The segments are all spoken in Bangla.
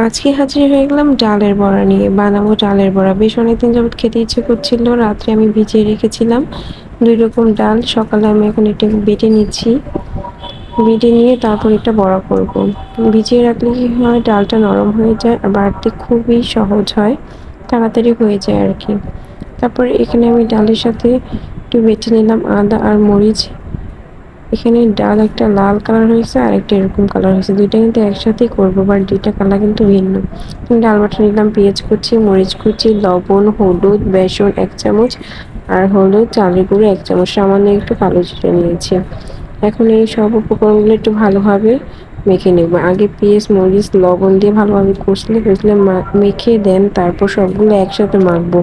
আজকে হাজির হয়ে গেলাম ডালের বড়া নিয়ে। বানাবো ডালের বড়া। বেশ অনেকদিন যাবত খেতে ইচ্ছে করছিল। রাত্রে আমি ভিজিয়ে রেখেছিলাম দুই রকম ডাল। সকালে আমি এখন এটা বেটে নিচ্ছি। বেটে নিয়ে তারপর এটা বড়া করব। ভিজিয়ে রাখলে কি হয়, ডালটা নরম হয়ে যায় আর বাড়তে খুবই সহজ হয়, তাড়াতাড়ি হয়ে যায় আর কি। তারপর এখানে আমি ডালের সাথে একটু বেটে নিলাম আদা আর মরিচ। এখানে ডাল একটা লাল কালার হয়েছে আর একটা এরকম কালার হয়েছে। দুইটা কিন্তু একসাথেই করব বাট দুইটা কালার কিন্তু ভিন্ন। ডাল বাটা নিলাম, পেঁয়াজ কুচি, মরিচ কুচি, লবণ, হলুদ, বেসন এক চামচ আর হলুদ, চালের গুঁড়ো এক চামচ। সামান্য একটু কালো জিরে নিয়েছি। এখন এই সব উপকরণগুলো একটু ভালোভাবে মেখে নেব। আগে পেঁয়াজ, মরিচ, লবণ দিয়ে ভালোভাবে কষলে কষলে মেখে দেন, তারপর সবগুলো একসাথে মাখবো।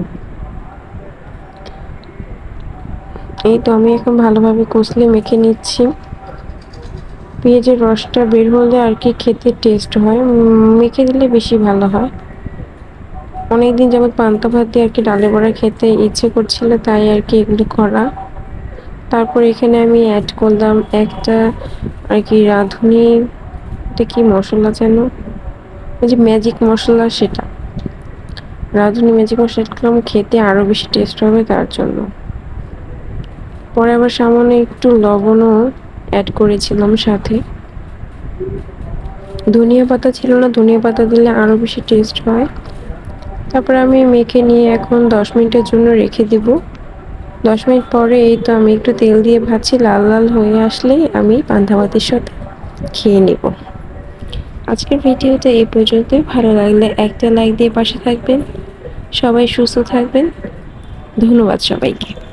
এই তো আমি এখন ভালোভাবে কষলে মেখে নিচ্ছি। পেঁয়াজের রসটা বের হলে আর কি খেতে টেস্ট হয়। মেখে দিলে বেশি ভালো হয়। অনেকদিন যেমন পান্তা ভাত দিয়ে আর কি ডালে বড়া খেতে ইচ্ছে করছিল, তাই আর কি এগুলো করা। তারপর এখানে আমি অ্যাড করলাম একটা আর কি রাঁধুনি, এটা কি মশলা যেন? ওই যে ম্যাজিক মশলা সেটা। রাঁধুনি ম্যাজিক মশলা খেতে আরও বেশি টেস্ট হবে তার জন্য। পরে আবার সামান্য একটু লবণও অ্যাড করেছিলাম সাথে। ধনিয়া পাতা ছিল না, ধনিয়া পাতা দিলে আরও বেশি টেস্ট হয়। তারপরে আমি মেখে নিয়ে এখন দশ মিনিটের জন্য রেখে দিব। দশ মিনিট পরে এই তো আমি একটু তেল দিয়ে ভাজছি, লাল লাল হয়ে আসলেই আমি পান্তা ভাতের সাথে খেয়ে নেব। আজকের ভিডিওটা এই পর্যন্তই। ভালো লাগলে একটা লাইক দিয়ে পাশে থাকবেন। সবাই সুস্থ থাকবেন। ধন্যবাদ সবাইকে।